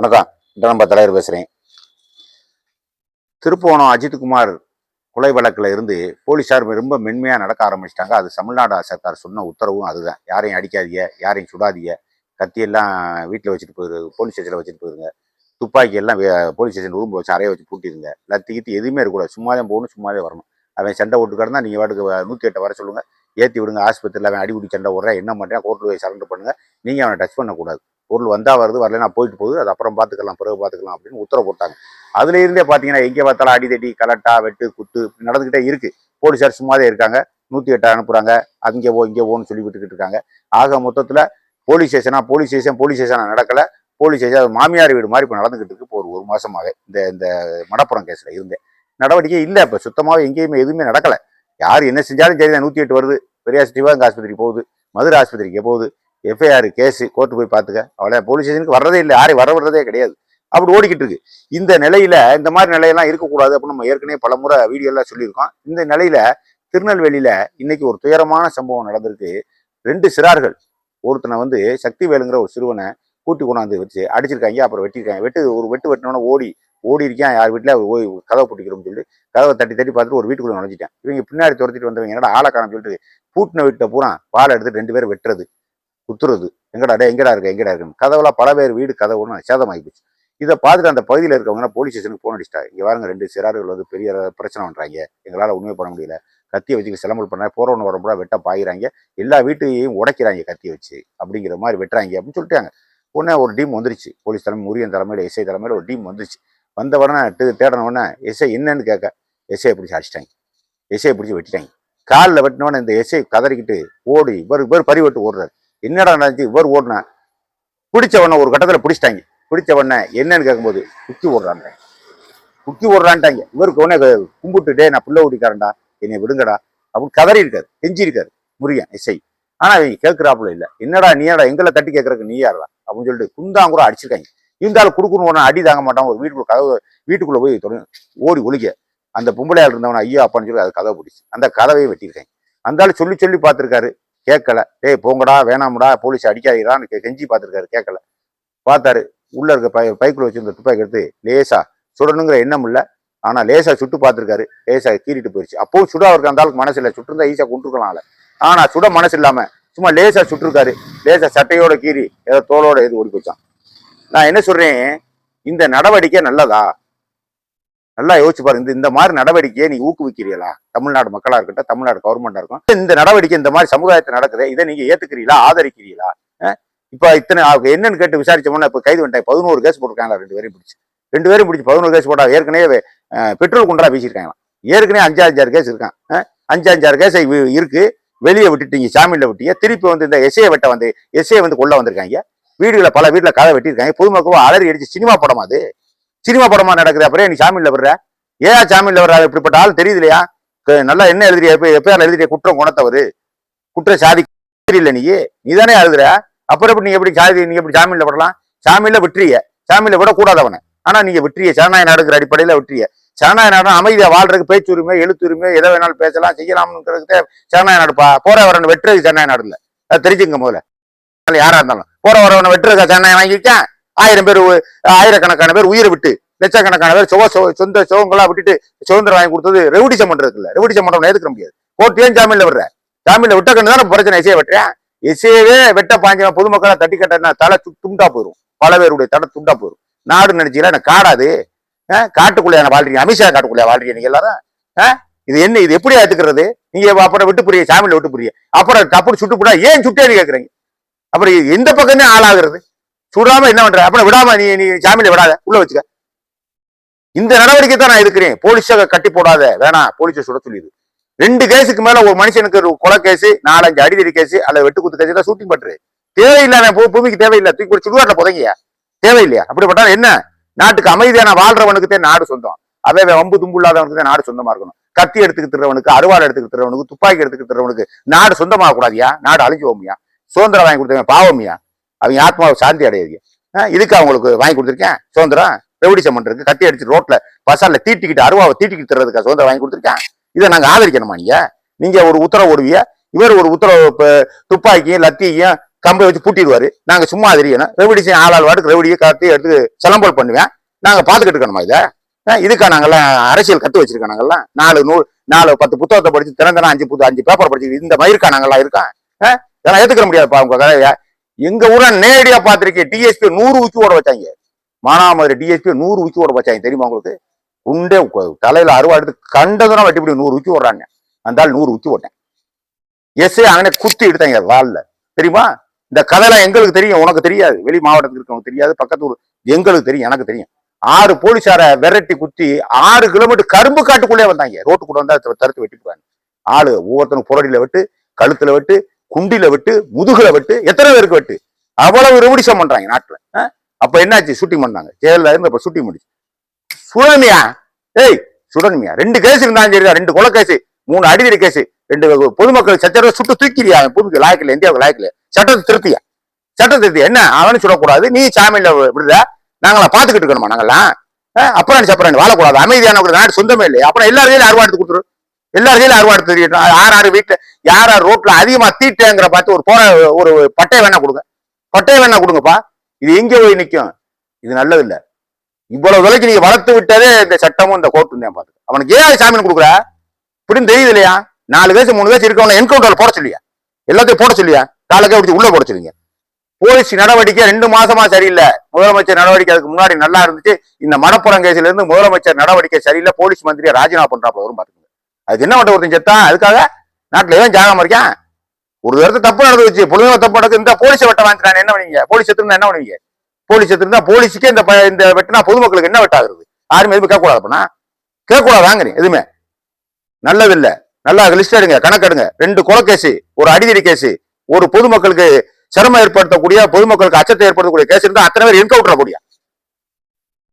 வணக்கம். நம்ம தலைவர் பேசுகிறேன் திருப்போணம் அஜித்குமார் கொலை வழக்கில் இருந்து போலீஸார் ரொம்ப மென்மையாக நடக்க ஆரம்பிச்சிட்டாங்க. அது தமிழ்நாடு சர்க்கார் சொன்ன உத்தரவும் அதுதான். யாரையும் அடிக்காதீங்க யாரையும் சுடாதீங்க. கத்தியெல்லாம் வீட்டில் வச்சுட்டு போயிரு போலீஸ் ஸ்டேஷனில் வச்சுட்டு போயிருங்க. துப்பாக்கி எல்லாம் போலீஸ் ஸ்டேஷன் ரூமில் வச்சு அறைய வச்சு பூட்டிடுங்க லத்தி கித்தி எதுவுமே இருக்கக்கூடாது சும்மா தான் போகணும் சும்மாவே வரணும். அவன் சண்டை ஓட்டு கடந்தால் நீங்கள் வாட்டுக்கு நூற்றி எட்டை வர சொல்லுங்கள் ஏற்றி விடுங்க ஆஸ்பத்திரியில் அவன் அடிபடி சண்டை ஓடுறேன் என்ன பண்ணுறேன் கோர்ட்டில் போய் சரண்டர் பண்ணுங்கள் நீங்கள் அவனை டச் பண்ணக்கூடாது. பொருள் வந்தால் வருது வரலைன்னா போயிட்டு போகுது அது அப்புறம் பார்த்துக்கலாம் பிறகு பார்த்துக்கலாம் அப்படின்னு உத்தரவு போட்டாங்க. அதுல இருந்தே பார்த்தீங்கன்னா எங்கே பார்த்தாலும் அடிதடி கலட்டா வெட்டு குத்து நடந்துக்கிட்டே இருக்குது போலீஸார் சும்மாதே இருக்காங்க. நூற்றி எட்டு அனுப்புகிறாங்க அங்கே போ இங்கே போன்னு சொல்லி விட்டுக்கிட்டு இருக்காங்க. ஆக மொத்தத்தில் போலீஸ் ஸ்டேஷனா போலீஸ் ஸ்டேஷன் போலீஸ் ஸ்டேஷனாக நடக்கல. போலீஸ் ஸ்டேஷன் மாமியார் வீடு மாதிரி இப்போ நடந்துக்கிட்டு இருக்கு. இப்போ ஒரு ஒரு மாதமாக இந்த இந்த மடப்புறம் கேஸில் இருந்தேன் நடவடிக்கை இல்லை. இப்போ சுத்தமாகவே எங்கேயுமே எதுவுமே நடக்கலை. யார் என்ன செஞ்சாலும் சரி தான் நூற்றி எட்டு வருது. பெரியார் சிவாங்க ஆஸ்பத்திரிக்கு போகுது. மதுரை ஆஸ்பத்திரிக்கு போகுது. எஃப்ஐஆர் கேஸு கோர்ட்டு போய் பார்த்துக்க. அவளை போலீஸ் ஸ்டேஷனுக்கு வர்றதே இல்லை. யாரையும் வர விடுறதே கிடையாது. அப்படி ஓடிக்கிட்டு இருக்கு. இந்த நிலையில இந்த மாதிரி நிலையெல்லாம் இருக்கக்கூடாது அப்படின்னு நம்ம ஏற்கனவே பல முறை வீடியோலாம் சொல்லியிருக்கோம். இந்த நிலையில திருநெல்வேலியில இன்னைக்கு ஒரு துயரமான சம்பவம் நடந்திருக்கு. ரெண்டு சிறார்கள் ஒருத்தனை வந்து சக்திவேலுங்கிற ஒரு சிறுவனை கூட்டி கொண்டாந்து வச்சு அடிச்சிருக்காங்க. அப்புறம் வெட்டியிருக்காங்க வெட்டு ஒரு வெட்டு வெட்டினோட ஓடி ஓடி இருக்கான் யார் வீட்டில் ஓய் கதவை பிடிக்கிறோம்னு சொல்லிட்டு கதவை தட்டி தட்டி பார்த்துட்டு ஒரு வீட்டுக்குள்ளே நுழைஞ்சிட்டேன். இவங்க பின்னாடி துரத்திட்டு வந்தவங்க என்னடா ஆளை காணோம்னு சொல்லிட்டு பூட்டின வீட்டில் பூரா வாழை எடுத்து ரெண்டு பேரும் வெட்டுறது. குத்துறது. எங்கடா டே எங்கடா இருக்கு எங்கடா இருக்குன்னு. கதவுலாம் பல பேர் வீடு கதவு ஒன்று சேதமாகி போச்சு இதை பார்த்துட்டு அந்த பகுதியில் இருக்கவங்க போலீஸ் ஸ்டேஷனுக்கு போன் அடிச்சிட்டாங்க இங்கே வாருங்க ரெண்டு சிறார்கள் வந்து பெரிய பிரச்சனை பண்ணுறாங்க எங்களால் உண்மை பண்ண முடியல. கத்தியை வச்சு சிலம்பல் பண்ண போறவன வரப்போ வெட்ட பாயிறாங்க. எல்லா வீட்டையும் உடைக்கிறாங்க கத்தியை வச்சு. அப்படிங்கிற மாதிரி வெட்டுறாங்க அப்படின்னு சொல்லிட்டாங்க. உடனே ஒரு டீம் வந்துருச்சு. போலீஸ் தலைமை முரியன் தலைமையில் எஸ்ஐ தலைமையில் ஒரு டீம் வந்துருச்சு. வந்த உடனே டு- தேடின உடனே எஸ்ஐ என்னன்னு கேட்க. எஸ்ஐ பிடிச்சி அடிச்சிட்டாங்க. எஸ்ஐ பிடிச்சி வெட்டிட்டாங்க. காலில் வெட்டினோடனே இந்த எஸ்ஐ கதறிக்கிட்டு ஓடி இவர் இவர் பறிவட்டு ஓடுறாரு. என்னடா நடந்துச்சு? இவர் ஓடினா. பிடிச்சவனை ஒரு கட்டத்தில் பிடிச்சிட்டாங்க. பிடிச்சவனை என்னன்னு கேட்கும்போது குக்கி ஓடுறாங்க குக்கி ஓடுறான்ட்டாங்க. இவருக்கு உடனே கும்பிட்டுட்டே கும்பிட்டு டே நான் பிள்ளை ஓடிக்காரன்டா என்னை விடுங்கடா. அப்படின்னு கதறி இருக்காரு கெஞ்சி இருக்காரு முருகன் இசை ஆனா அவங்க கேட்குறாப்புல இல்லை. என்னடா நீடா எங்களை தட்டி கேட்கறக்கு நீ யாரா அப்படின்னு சொல்லிட்டு குந்தாங்கூட அடிச்சிருக்காங்க. இருந்தாலும் குடுக்கணும் அடி தாங்க மாட்டான். ஒரு வீட்டுக்குள்ள கதவு வீட்டுக்குள்ளே போய் தொடங்க ஓடி ஒழிக அந்த பொம்பளையால் இருந்தவன ஐயா அப்பான்னு சொல்லி அது கதவை பிடிச்சி அந்த கதவையை வெட்டியிருக்காங்க. அந்தாலும் சொல்லி சொல்லி பார்த்துருக்காரு. கேட்கல. டேய் போங்கடா வேணாம்டா போலீஸ் அடிக்காதீங்கடான்னு கெ- கெஞ்சி பார்த்துருக்காரு கேட்கல. பார்த்தாரு உள்ள இருக்க பை பைக்கில் வச்சுருந்த துப்பாக்கி எடுத்து லேசா சுடணுங்கிற எண்ணம் இல்லை. ஆனால் லேசாக சுட்டு பார்த்துருக்காரு. லேசாக கீறிட்டு போயிடுச்சு அப்போ சுட அவருக்கு அந்த ஆளுக்கு மனசு இல்லை சுட்டிருந்தா ஈஸியா கொண்டுருக்கலாம் ஆள. சுட மனசு இல்லாமல் சும்மா லேசாக சுட்டிருக்காரு. லேசாக சட்டையோட கீறி ஏதோ தோலோட எது ஓடி போச்சான் நான் என்ன சொல்கிறேன் இந்த நடவடிக்கை நல்லதா? நல்லா யோசிச்சு பாருங்க. இந்த- இந்த மாதிரி நடவடிக்கையை நீங்க ஊக்குவிக்கிறீங்களா தமிழ்நாடு மக்களா இருக்கட்டும் தமிழ்நாடு கவர்மெண்டா இருக்கும் இந்த நடவடிக்கை இந்த மாதிரி சமுதாயத்தை நடக்குது இதை நீங்க ஏத்துக்கிறீங்களா ஆதரிக்கிறீங்களா இப்போ இப்ப இத்தனை அவங்க என்னன்னு கேட்டு விசாரிச்சோம்னா இப்ப கைது பண்ணிட்டாங்க பதினோரு கேஸ் போட்டிருக்காங்களா? ரெண்டு பேரும் பிடிச்சி. ரெண்டு பேரும் பிடிச்சி பதினோரு கேஸ் போட்டா ஏற்கனவே பெட்ரோல் குண்டரா வீசிருக்காங்களாம் ஏற்கனவே அஞ்சு அஞ்சாறு கேஸ் இருக்கான். அஞ்சு அஞ்சாறு கேஸ் இருக்கு. வெளியே விட்டுட்டீங்க சாமியில விட்டீங்க திருப்பி வந்து இந்த எஸ்ஏ வெட்ட வந்து எஸ்ஏ வந்து கொள்ள வந்திருக்காங்க. வீடுகளை பல வீட்டில் கதை வெட்டியிருக்காங்க. பொதுமக்களும் அலறி அடிச்சு சினிமா படமா அது? சினிமா படமா நடக்குது அப்புறம் நீ சாமியில வர்ற ஏன் சாமியில வர்ற இப்படிப்பட்ட ஆள் தெரியுது இல்லையா நல்லா என்ன எழுதுறியா எப்ப எப்பயார் எழுதுறிய குற்றம் குணத்தவரு. குற்ற சாதி தெரியல நீ. நீ தானே எழுதுற அப்புறம் எப்படி நீ எப்படி சாதி நீ எப்படி சாமியில விடலாம்? சாமியில விட்டுறிய. சாமியில விட கூடாதவன. ஆனா நீங்க விட்டுறிய. சரணாய நாடுங்கிற அடிப்படையில விட்டுறிய. சரணாய நாடு அமைதியா வாழ்றதுக்கு பேச்சுரிமை எழுத்துரிமை எதை வேணாலும் பேசலாம் செய்யலாம்ங்கிறது சரணாய நாடுப்பா போற வரவன் வெட்டுறது சரணாய நாடு இல்ல. தெரிஞ்சுங்க முதல்ல. யாரா இருந்தாலும். போற வரவனை வெட்டுறதுக்கா சரணாய வாங்கியிருக்கேன் ஆயிரம் பேர் ஆயிரக்கணக்கான பேர் உயிரை விட்டு லட்சக்கணக்கான பேர் சுக சொந்த சுகங்களா விட்டுட்டு சுதந்திரம் வாங்கி கொடுத்தது ரெவடிசம் பண்றது இல்ல. ரெவடிசம் பண்றவன் எதுக்க முடியாது? கோர்ட் ஏன் ஜாமீன்ல விடுற? ஜாமீன்ல விட்ட கண்டு தான் பிரச்சனை இசையை வெட்டுறேன் இசையவே வெட்ட பாஞ்சவன் பொதுமக்களை தட்டி கட்டினா தலை துண்டா போயிரும். பல பேருடைய தலை துண்டா போயிரும். நாடு நினைச்சீங்களா எனக்கு காடாது. அஹ், காட்டுக்குள்ளே வாழ்றீங்க அமித்ஷா காட்டுக்குள்ளே வாழ்றீங்க நீங்க எல்லாரும். இது என்ன இது எப்படி எடுத்துக்கிறது? நீங்க அப்புறம் விட்டு புரிய சாமியில விட்டு புரிய. அப்புறம் அப்படி சுட்டு போடா ஏன் சுட்டேன்னு கேக்குறீங்க? அப்புறம் எந்த பக்கமே ஆளாகிறது? சுடாம என்ன பண்ற? அப்புறம் விடாம நீ நீ ஜாமீன்ல விடாத. உள்ள வச்சுக்க. இந்த நடவடிக்கை தான் நான் இருக்கிறேன் போலீஸை கட்டி போடாத. வேணாம். போலீஸை சுட சொல்லிது ரெண்டு கேஸுக்கு மேல ஒரு மனுஷனுக்கு ஒரு கொலை கேஸ் நாலஞ்சு அடிதடி கேஸ் அல்லது வெட்டு குத்து கேஸ் ஷூட்டிங் பண்றது. தேவையில்லை பூமிக்கு தேவையில்லை. தூக்கி ஒரு சுடுகாட்டில் புதங்கியா தேவையில்லையா? அப்படிப்பட்டாலும் என்ன? நாட்டுக்கு அமைதியான வாழ்றவனுக்கு தான் நாடு சொந்தம். அதே வம்பு தும்பு இல்லாதவனுக்கு தான் நாடு சொந்தமா இருக்கணும். கத்தி எடுத்துக்கிட்டுறவனுக்கு அருவாள் துப்பாக்கி எடுத்துக்கிட்டுறவனுக்கு நாடு சொந்தமாக கூடாதியா? நாடு அழிஞ்சு போமியா சுதந்திரம் வாங்கி கொடுத்தவன் பாவமியா? அவங்க ஆத்மாவை சாந்தி அடையுது இதுக்கு அவங்களுக்கு வாங்கி கொடுத்துருக்கேன். சுதந்திரம். ரெவடிசம் பண்றதுக்கு கத்தி அடிச்சு ரோட்ல பசால தீட்டிக்கிட்டு அருவாவை தீட்டிக்கிட்டு தர்றதுக்கு சுதந்திரம் வாங்கி கொடுத்துருக்கேன். இதை நாங்க ஆதரிக்கணுமா நீங்க? நீங்க ஒரு உத்தரவு ஓடுவிய இவர் ஒரு உத்தரவு துப்பாக்கியும் லத்தியும் கம்பை வச்சு பூட்டிடுவாரு. நாங்க சும்மா தெரியணும் ரெவடிஷன் செய்ய ஆளாள் வாட்டுக்கு ரெவடியை காத்தி எடுத்து சிலம்பல் பண்ணுவேன். நாங்க பாத்துக்கிட்டு இருக்கணுமா இதை இதுக்கா நாங்கெல்லாம் அரசியல் கத்து வச்சிருக்கோம் நாங்கெல்லாம். நாலு நூல் நாலு பத்து புத்தகத்தை படிச்சு திறந்தனா அஞ்சு புது அஞ்சு பேப்பர் படிச்சு இந்த மயிருக்கா நாங்கெல்லாம் இருக்கோம். இதெல்லாம் ஏத்துக்க முடியாதுப்பா உங்க கதையை. எங்க ஊரை நேரடியா பாத்திருக்கேன் டிஎஸ்பி நூறு உச்சி ஓட வச்சாங்க. மானாமதுரை டிஎஸ்பி நூறு உச்சி ஓட வச்சாங்க. தெரியுமா உங்களுக்கு? உண்டே தலையில அருவா எடுத்து கண்டதுனா வெட்டிப்படி நூறு உச்சி ஓடுறாங்க. அந்தாலும் நூறு உச்சி ஓட்டேன். எஸ்ஏ அங்கே குத்தி எடுத்தாங்க வால்ல. தெரியுமா? இந்த கதையெல்லாம் எங்களுக்கு தெரியும். உனக்கு தெரியாது. வெளி மாவட்டத்துக்கு இருக்கவங்க தெரியாது. பக்கத்து ஊர் எங்களுக்கு தெரியும். எனக்கு தெரியும். ஆறு போலீஸாரை விரட்டி குத்தி ஆறு கிலோமீட்டர் கரும்பு காட்டுக்குள்ளே வந்தாங்க. ரோட்டுக்குள்ள வந்தா த- தடுத்து வெட்டிக்குவாங்க ஆளு ஒவ்வொருத்தனும் புரடியில வெட்டு கழுத்துல வெட்டு குண்டில விட்டு முதுகுல விட்டு எத்தனை பேருக்கு வெட்டு? அவ்வளவு ரெவடிசம் பண்றாங்க நாட்டுல. அப்ப என்னாச்சு? ஷூட்டிங் பண்ணாங்க. ஜெயலலிதா இருந்து அப்ப ஷூட்டிங் முடிச்சு சுடணுமியா ஏய் சுடணுமியா ரெண்டு கேஸ் இருந்தாலும் சரிதான் ரெண்டு கொலை கேஸ் மூணு அடிதடி கேஸ் ரெண்டு பொதுமக்கள் சச்சரவை சுட்டு தூக்கிறியா அவன் பூமிக்கு லாய்க்கல இந்தியாவுக்கு லாய்க்கல சட்டத்தை திருத்தியா? சட்டத்தை திருத்தி என்ன? அவனு சுடக்கூடாது நீ சாமியில விடுத? நாங்களாம் பாத்துக்கிட்டு இருக்கணுமா? நாங்கெல்லாம்? அப்புறம் சப்பரானி வாழக்கூடாது. அமைதியான நாடு சொந்தமே இல்லை அப்புறம் எல்லாருமே கையிலும் அறுவா எடுத்து கொடுத்துரு? எல்லார் அறுவாடு தெரியும் தெரியட்டும் யார் யார் வீட்டுல யார் யார் ரோட்ல அதிகமா தீட்டேங்கிற பார்த்து ஒரு போற ஒரு பட்டையை வேணா கொடுங்க. பட்டையை வேணா கொடுங்கப்பா. இது எங்க போய் நிற்கும் இது நல்லது இல்ல இவ்வளவு விலைக்கு நீங்க வளர்த்து விட்டதே இந்த சட்டமும் இந்த கோர்ட்டும் தான் பாத்து அவனுக்கு ஏன் ஜாமீன் கொடுக்குற இப்படின்னு தெரியுது இல்லையா? நாலு பேசு மூணு பேசு இருக்கவன என்கவுண்டர் போட சொல்லியா? எல்லாத்தையும் போட சொல்லியா? காலக்கே பிடிச்சி உள்ள போட சொல்லுங்க. போலீஸ் நடவடிக்கை ரெண்டு மாசமா சரியில்லை. முதலமைச்சர் நடவடிக்கை அதுக்கு முன்னாடி நல்லா இருந்துச்சு. இந்த மணப்புறம் கேஸ்ல இருந்து முதலமைச்சர் நடவடிக்கை சரியில்லை. போலீஸ் மந்திரியை ராஜினாமா பண்றாப்ல வரும் பாத்துக்கோங்க அதுக்கு என்ன பண்ற ஒருத்தன் செத்தான்? அதுக்காக நாட்டில் ஏன் ஜாகாம இருக்கான்? ஒரு இடத்துல தப்பு நடந்து வச்சு பொழுதுமே தப்பு நடக்குது இந்த போலீஸை வெட்ட வாங்கிட்டான் என்ன பண்ணுவீங்க? போலீஸ் எடுத்திருந்தா என்ன பண்ணுவீங்க? போலீஸ் எடுத்திருந்தா போலீஸுக்கே இந்த இந்த வெட்டினா பொதுமக்களுக்கு என்ன வெட்டாகிறது? யாருமே எதுவும் கேட்கக்கூடாது அப்படின்னா கேட்கக்கூடாது வாங்குறீங்க எதுவுமே. நல்லது இல்லை நல்லா லிஸ்ட் எடுங்க கணக்கெடுங்க ரெண்டு கொலைக்கேசு ஒரு அடிதடி கேஸு ஒரு பொதுமக்களுக்கு சிரமம் ஏற்படுத்தக்கூடிய பொதுமக்களுக்கு அச்சத்தை ஏற்படுத்தக்கூடிய கேஸ் இருந்தால் அத்தனை பேர் என்கவுண்டர் கூடிய